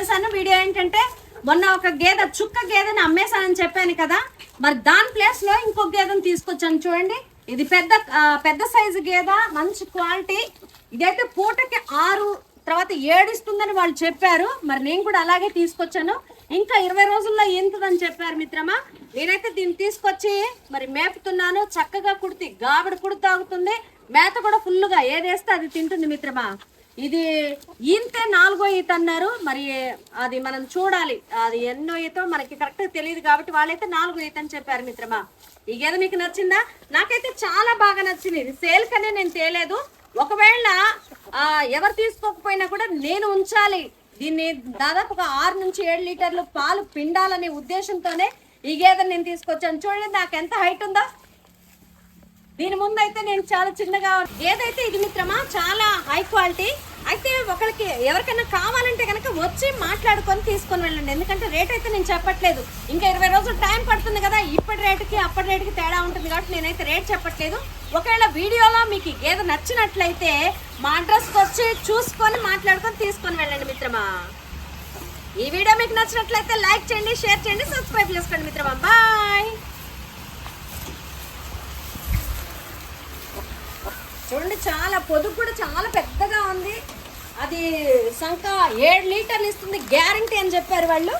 చేశాను. వీడియో ఏంటంటే మొన్న ఒక గేదె చుక్క గేదెని అమ్మేశానని చెప్పాను కదా. మరి దాని ప్లేస్లో ఇంకొక గేదెని తీసుకొచ్చాను చూడండి. ఇది పెద్ద పెద్ద సైజు గేదె మంచి క్వాలిటీ ఇదైతే పూటకి ఆరు తర్వాత ఏడిస్తుందని వాళ్ళు చెప్పారు. మరి నేను కూడా అలాగే తీసుకొచ్చాను. ఇంకా ఇరవై రోజుల్లో ఎంతదని చెప్పారు మిత్రమా. నేనైతే దీన్ని తీసుకొచ్చి మరి మేపుతున్నాను. చక్కగా కుడితి గాబడి కుడి తాగుతుంది. మేత కూడా ఫుల్గా ఏదేస్తే అది తింటుంది మిత్రమా. ఇది ఇంతే నాలుగో ఈత అన్నారు. మరి అది మనం చూడాలి. అది ఎన్నో ఈతో మనకి కరెక్ట్ తెలియదు కాబట్టి వాళ్ళైతే నాలుగో ఈత అని చెప్పారు మిత్రమా. ఈ గేదె మీకు నచ్చిందా? నాకైతే చాలా బాగా నచ్చింది. ఇది సేల్ కనే నేను తేలేదు. ఒకవేళ ఆ, ఎవరు తీసుకోకపోయినా కూడా నేను ఉంచాలి. దీన్ని దాదాపు ఒక ఆరు నుంచి ఏడు లీటర్లు పాలు పిండాలనే ఉద్దేశంతోనే ఈ గేదెని నేను తీసుకొచ్చాను. చూడండి నాకు ఎంత హైట్ ఉందో. దీని ముందు అయితే నేను చాలా చిన్నగా ఏదైతే ఇది మిత్రమా? చాలా హై క్వాలిటీ అయితే ఒకరికి ఎవరికైనా కావాలంటే కనుక వచ్చి మాట్లాడుకొని తీసుకొని వెళ్ళండి. ఎందుకంటే రేట్ అయితే నేను చెప్పట్లేదు. ఇంకా ఇరవై రోజులు టైం పడుతుంది కదా ఇప్పటి రేటుకి అప్పటి రేటుకి తేడా ఉంటుంది కాబట్టి నేనైతే రేట్ చెప్పట్లేదు. ఒకవేళ వీడియోలో మీకు ఏదో గేదె నచ్చినట్లయితే మా అడ్రస్కి వచ్చి చూసుకొని మాట్లాడుకొని తీసుకొని వెళ్ళండి మిత్రమా. ఈ వీడియో మీకు నచ్చినట్లయితే లైక్ చేయండి షేర్ చేయండి సబ్స్క్రైబ్ చేసుకోండి మిత్రమా. బాయ్. చూడండి చాలా పొదుపు కూడా చాలా పెద్ద సంక ఏడు లీటర్లు ఇస్తుంది గ్యారంటీ అని చెప్పారు వాళ్ళు.